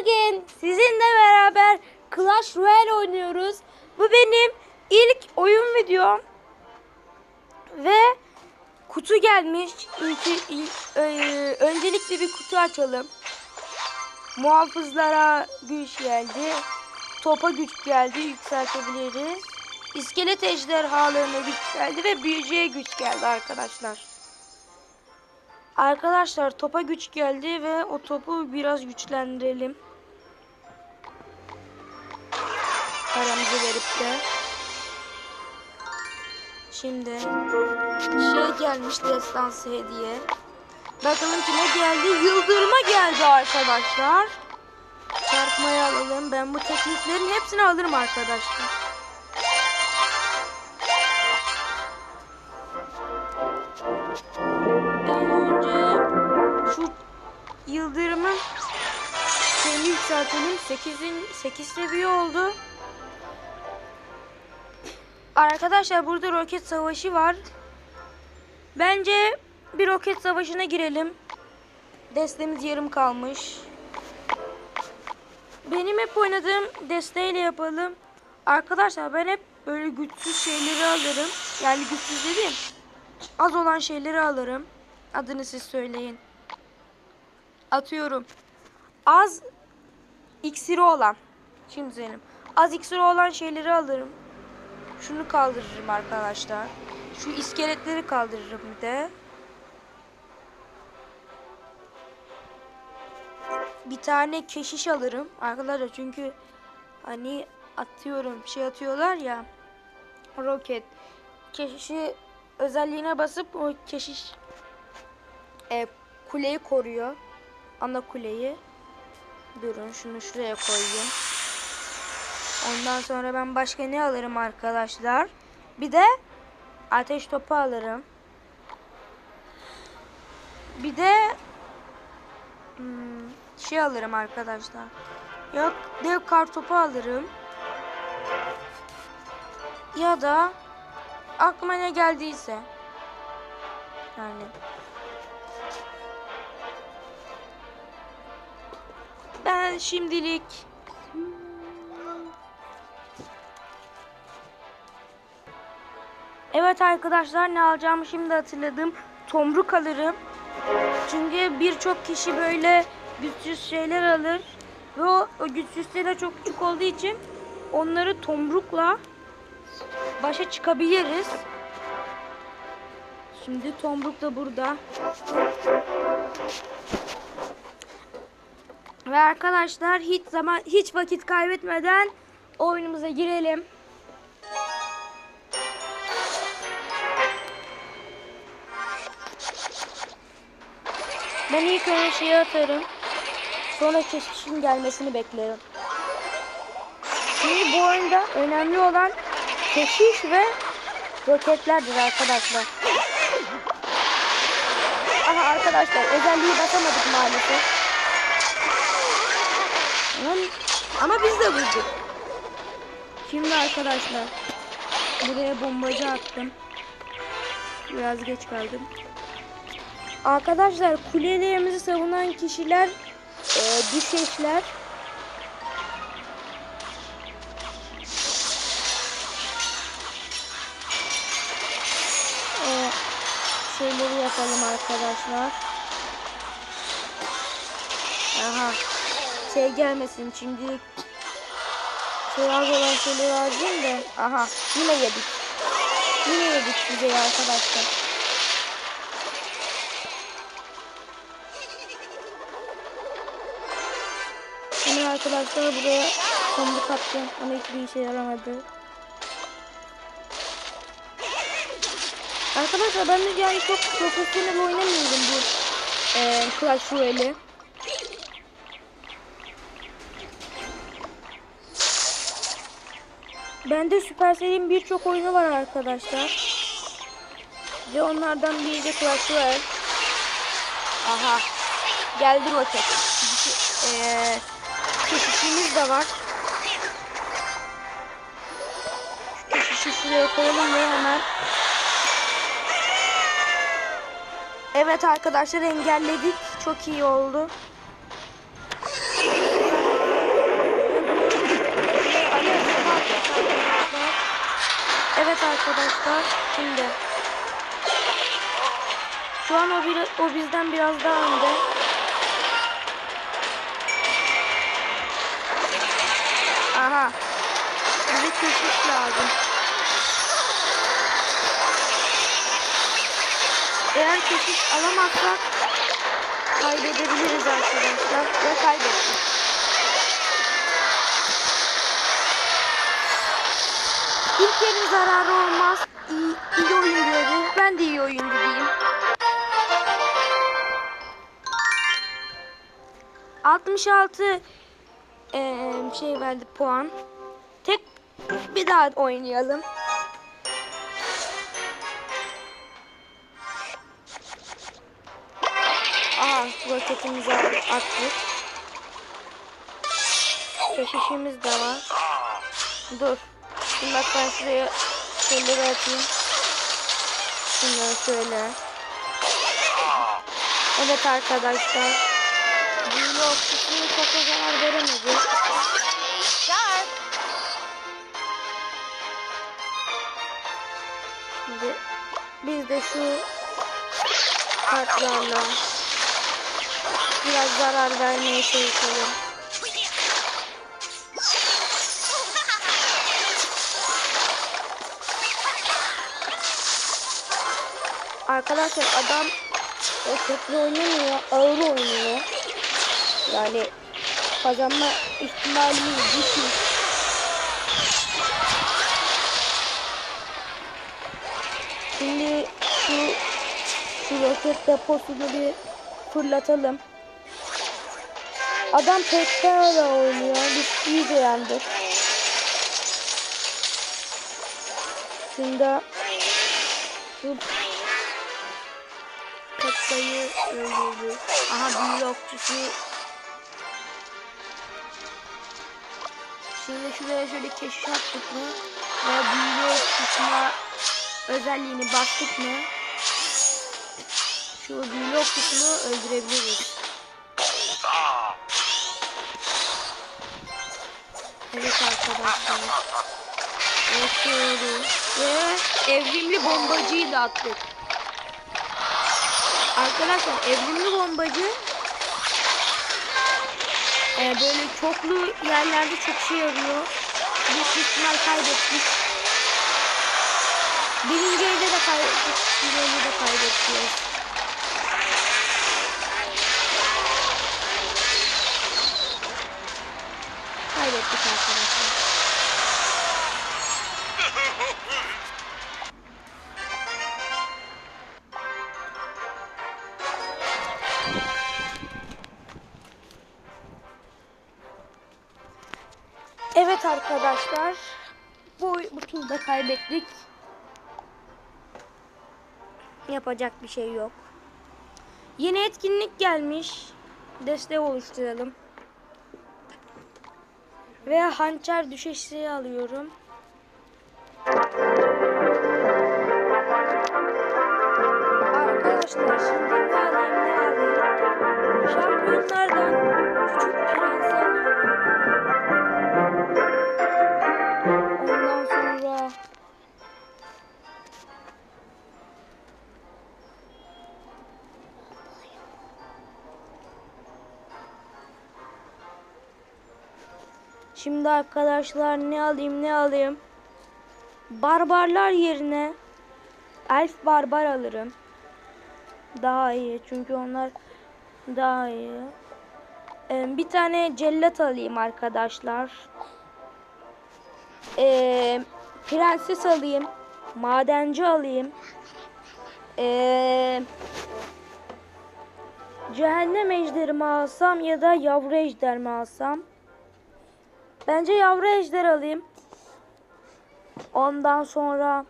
Bugün sizinle beraber Clash Royale oynuyoruz. Bu benim ilk oyun videom. Ve kutu gelmiş. İlk, ilk- e, öncelikle bir kutu açalım. Muhafızlara güç geldi. Topa güç geldi. Yükseltebiliriz. İskelet ejderhalarına güç geldi ve büyücüye güç geldi arkadaşlar. Arkadaşlar topa güç geldi ve o topu biraz güçlendirelim. Paramızı verip de. Şimdi şey gelmiş destansı hediye. Bakalım kime geldi? Yıldırma geldi arkadaşlar. Çarpmayı alalım. Ben bu tekliflerin hepsini alırım arkadaşlar. Yıldırımın şeyini yükseltelim. 8'in 8 seviye oldu. Arkadaşlar burada roket savaşı var. Bence bir roket savaşına girelim. Destemiz yarım kalmış. Benim hep oynadığım desteğiyle yapalım. Arkadaşlar ben hep böyle güçsüz şeyleri alırım. Yani güçsüz dediğim az olan şeyleri alırım. Adını siz söyleyin. Atıyorum. Az iksiri olan. Şimdi söyleyeyim. Az iksiri olan şeyleri alırım. Şunu kaldırırım arkadaşlar. Şu iskeletleri kaldırırım bir de. Bir tane keşiş alırım arkadaşlar. Çünkü hani atıyorum şey atıyorlar ya roket. Keşişi özelliğine basıp o keşiş e, kuleyi koruyor. Ana kuleyi. Durun şunu şuraya koyayım ondan sonra ben başka ne alırım arkadaşlar? Bir de ateş topu alırım. Bir de hmm, şey alırım arkadaşlar. Yok dev kartopu alırım. Ya da aklıma ne geldiyse. Yani. Ben şimdilik Evet arkadaşlar ne alacağımı şimdi hatırladım. Tomruk alırım. Çünkü birçok kişi böyle güçsüz şeyler alır. Ve o, o güçsüz şeyler çok küçük olduğu için onları tomrukla başa çıkabiliriz. Şimdi tomruk da burada. Ve arkadaşlar hiç zaman hiç vakit kaybetmeden oyunumuza girelim. Ben ilk önce şeyi atarım. Sonra keşişin gelmesini beklerim. Şimdi bu oyunda önemli olan keşiş ve roketlerdir arkadaşlar. Aha arkadaşlar özelliği basamadık maalesef. Ama, biz de bulduk. Şimdi arkadaşlar buraya bombacı attım. Biraz geç kaldım. Arkadaşlar kulelerimizi savunan kişiler e, düşeşler. O şeyleri yapalım arkadaşlar. Aha. Şey gelmesin şimdi şey az olan şeyleri harcayayım da. Aha yine yedik. Yine yedik bize arkadaşlar. Arkadaşlar buraya tomruk attım ama hiçbir işe yaramadı. Arkadaşlar ben de yani çok profesyonel oynamıyorum bu e, Clash Royale'i. Bende Supercell'in birçok oyunu var arkadaşlar. Ve onlardan biri de Clash Royale. Aha. Geldi roket. Eee keşişimiz de var. Şu keşişi şuraya koyalım ve hemen. Evet arkadaşlar engelledik. Çok iyi oldu. Evet arkadaşlar şimdi. Şu an o, bir, o bizden biraz daha önde. Keşif lazım. Eğer keşif alamazsak kaybedebiliriz arkadaşlar ve kaybettik. İlk yerin zararı olmaz. İyi, iyi oyun diyordu. Ben de iyi oyun diyeyim. 66 eee, şey verdi puan. Bir daha oynayalım. Aha roketimizi attık. Keşişimiz de var. Dur. Şimdi bak ben şuraya şeyleri atayım. Şunları şöyle. Evet arkadaşlar. Büyülü okçusunu çok da zarar veremedi. Şimdi biz de şu kartlarla biraz zarar vermeye çalışalım. Arkadaşlar adam kötü oynamıyor, ağır oynuyor. Yani kazanma ihtimalimiz düşük. Şimdi şu şu roket deposunu bir fırlatalım. Adam Pekara oynuyor. Biz iyice yendik. Şimdi şu Pekka'yı öldürdü. Aha büyülü okçusu. Şimdi şuraya şöyle keşif attık mı? Ve büyülü okçusuna özelliğini bastık mı? Şu büyülü okçusunu öldürebiliriz. Evet arkadaşlar. Bakıyoruz. Ve evrimli bombacıyı da attık. Arkadaşlar evrimli bombacı e, böyle çoklu yerlerde çok şey yarıyor. Bir ihtimal kaybettik. Birinci evde de kaybettik. Evde de kaybettik. Kaybettik arkadaşlar. Evet arkadaşlar. Bu, bu turda kaybettik. Yapacak bir şey yok. Yeni etkinlik gelmiş. Destek oluşturalım. Ve hançer düşeşi alıyorum. Şimdi arkadaşlar ne alayım ne alayım? Barbarlar yerine elf barbar alırım. Daha iyi çünkü onlar daha iyi. Ee, bir tane cellat alayım arkadaşlar. Ee, prenses alayım. Madenci alayım. Ee, cehennem ejderi mi alsam ya da yavru ejder mi alsam? Bence yavru ejder alayım. Ondan sonra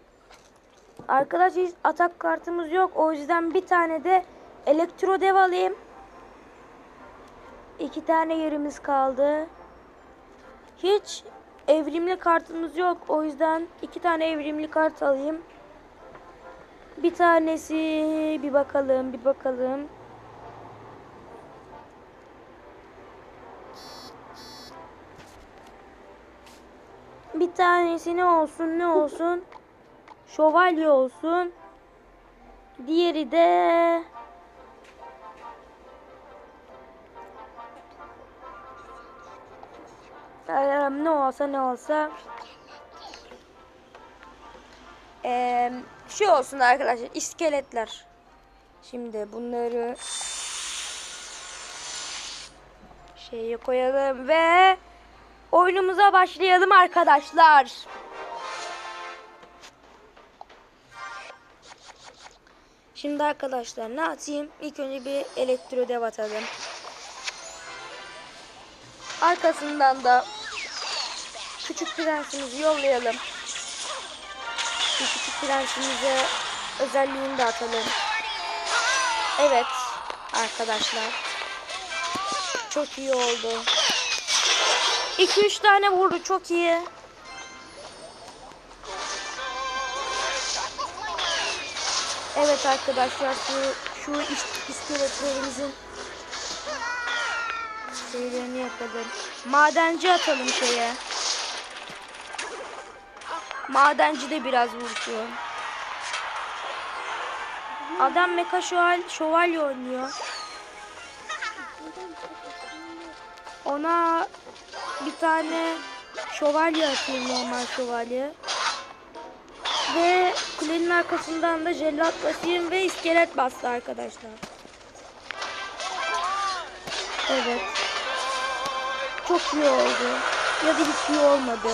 arkadaş hiç atak kartımız yok. O yüzden bir tane de elektro dev alayım. İki tane yerimiz kaldı. Hiç evrimli kartımız yok. O yüzden iki tane evrimli kart alayım. Bir tanesi bir bakalım, bir bakalım. Bir tanesi ne olsun, ne olsun? şövalye olsun. Diğeri de ne olsa ne olsa Eee şey olsun arkadaşlar iskeletler. Şimdi bunları şeye koyalım ve oyunumuza başlayalım arkadaşlar. Şimdi arkadaşlar ne atayım? İlk önce bir elektro dev atalım. Arkasından da küçük prensimizi yollayalım. Bu küçük prensimize özelliğini de atalım. Evet arkadaşlar. Çok iyi oldu. 2-3 tane vurdu çok iyi. Evet arkadaşlar şu şu is- iskeletlerimizin şeylerini yapalım. Madenci atalım şeye. Madenci de biraz vursun. Adam meka şöval şövalye oynuyor. Ona bir tane şövalye atayım normal şövalye. Ve kulenin arkasından da jellat basayım ve iskelet bastı arkadaşlar. Evet. Çok iyi oldu. Ya da hiç iyi olmadı.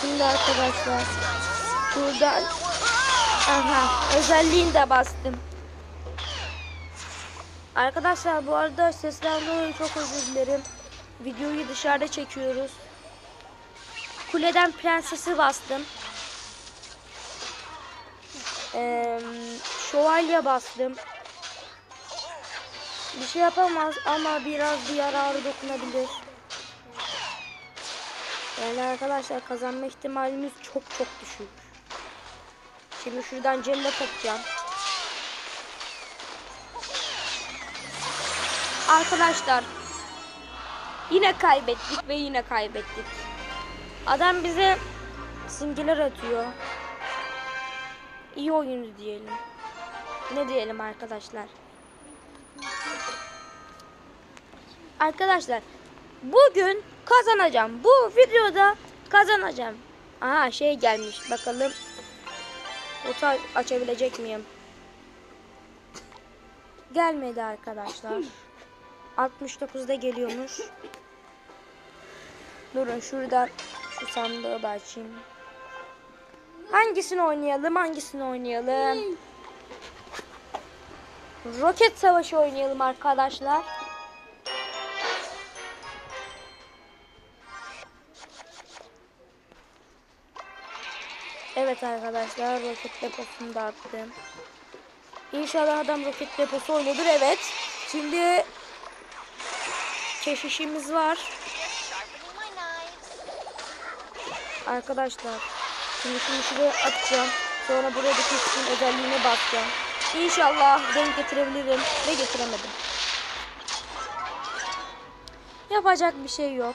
Şimdi arkadaşlar şuradan aha özelliğini de bastım. Arkadaşlar bu arada seslenme dolayı çok özür dilerim. Videoyu dışarıda çekiyoruz. Kuleden prensesi bastım. Ee, şövalye bastım. Bir şey yapamaz ama biraz bir yararı dokunabilir. Yani arkadaşlar kazanma ihtimalimiz çok çok düşük. Şimdi şuradan celle takacağım. Arkadaşlar yine kaybettik ve yine kaybettik. Adam bize simgeler atıyor. İyi oyunu diyelim. Ne diyelim arkadaşlar? Arkadaşlar bugün kazanacağım. Bu videoda kazanacağım. Aha şey gelmiş. Bakalım. Ota açabilecek miyim? Gelmedi arkadaşlar. 69'da geliyormuş. Durun şuradan şu sandığı da açayım. Hangisini oynayalım? Hangisini oynayalım? Roket savaşı oynayalım arkadaşlar. Evet arkadaşlar roket deposunu da attım. İnşallah adam roket deposu oynuyordur. Evet. Şimdi keşişimiz var. Arkadaşlar şimdi şunu şuraya atacağım. Sonra buraya da keşişin özelliğine basacağım. İnşallah denk getirebilirim ve getiremedim. Yapacak bir şey yok.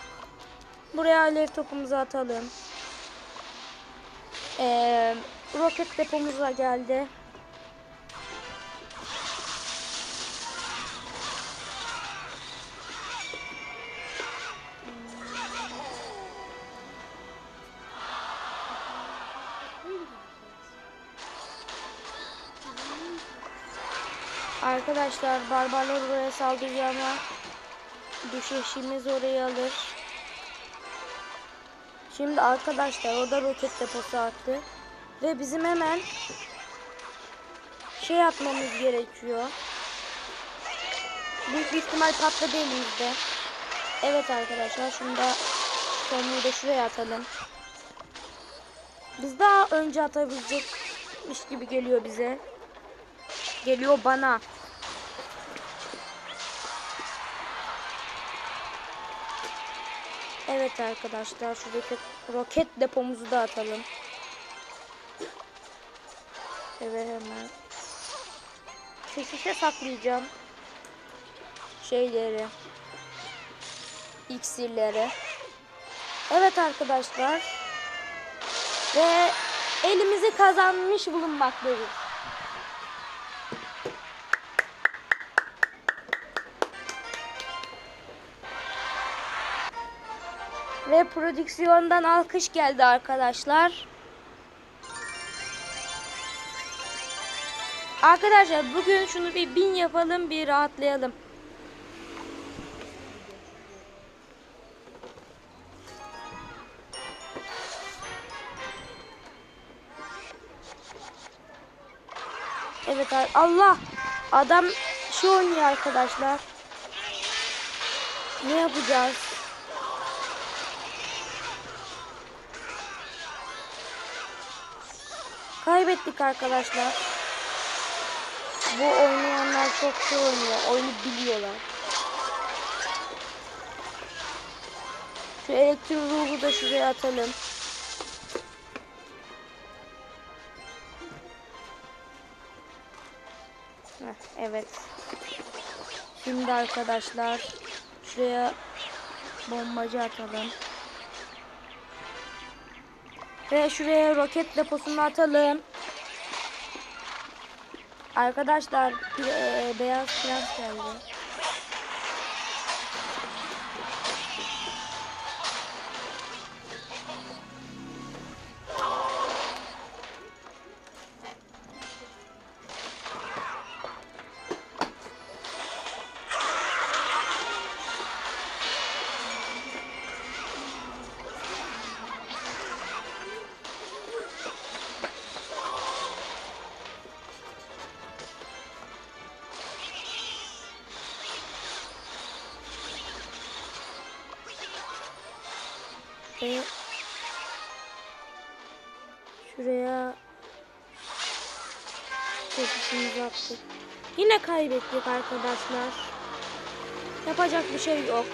Buraya alev topumuzu atalım. Ee, roket depomuz da geldi. Arkadaşlar barbarlar buraya saldıracağına düşeşimiz orayı alır. Şimdi arkadaşlar o da roket deposu attı. Ve bizim hemen şey yapmamız gerekiyor. Büyük bir ihtimal patladı elimizde. Evet arkadaşlar şunu da sonunu da şuraya atalım. Biz daha önce atabilecekmiş gibi geliyor bize. Geliyor bana. Evet arkadaşlar şu roket, roket depomuzu da atalım. Evet hemen. Şu şişe saklayacağım. Şeyleri. İksirleri. Evet arkadaşlar. Ve elimizi kazanmış bulunmaktayız. Prodüksiyondan alkış geldi arkadaşlar. Arkadaşlar bugün şunu bir bin yapalım bir rahatlayalım. Evet Allah adam şey oynuyor arkadaşlar. Ne yapacağız? Kaybettik arkadaşlar. Bu oynayanlar çok şey oynuyor. Oyunu biliyorlar. Şu elektrik ruhu da şuraya atalım. Evet. Şimdi arkadaşlar şuraya bombacı atalım. Ve şuraya roket deposunu atalım. Arkadaşlar e, beyaz prens geldi. Ve şuraya tepsimizi attık. Yine kaybettik arkadaşlar. Yapacak bir şey yok.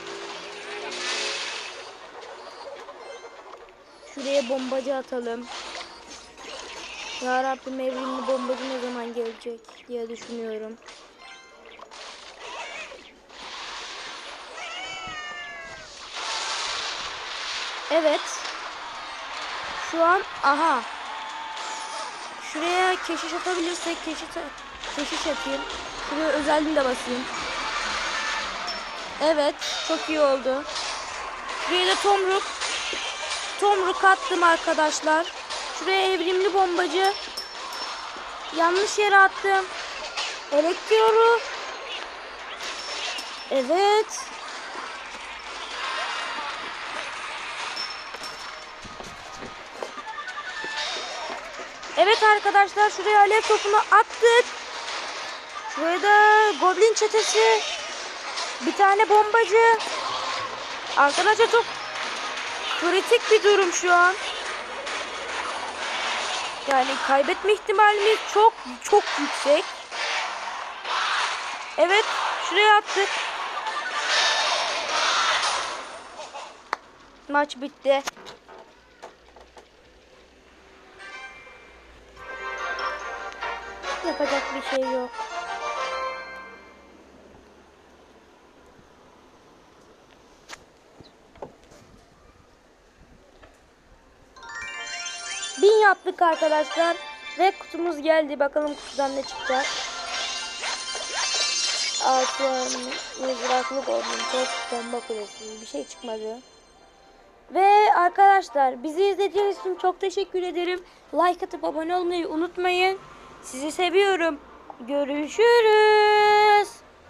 Şuraya bombacı atalım. Ya Rabbim evrimli bombacı ne zaman gelecek diye düşünüyorum. Evet. Şu an aha. Şuraya keşiş atabilirsek keşiş, keşiş atayım. Şuraya özelliğini de basayım. Evet. Çok iyi oldu. Şuraya da tomruk. Tomruk attım arkadaşlar. Şuraya evrimli bombacı. Yanlış yere attım. Elektriği. Evet. Evet arkadaşlar şuraya alev topunu attık. Şuraya da goblin çetesi. Bir tane bombacı. Arkadaşlar çok kritik bir durum şu an. Yani kaybetme ihtimalimiz çok çok yüksek. Evet şuraya attık. Maç bitti. Yapacak bir şey yok. Bin yaptık arkadaşlar. Ve kutumuz geldi. Bakalım kutudan ne çıkacak. Altın, mızraklık olsun, çok bomba kulesi. Bir şey çıkmadı. Ve arkadaşlar bizi izlediğiniz için çok teşekkür ederim. Like atıp abone olmayı unutmayın. Sizi seviyorum. Görüşürüz.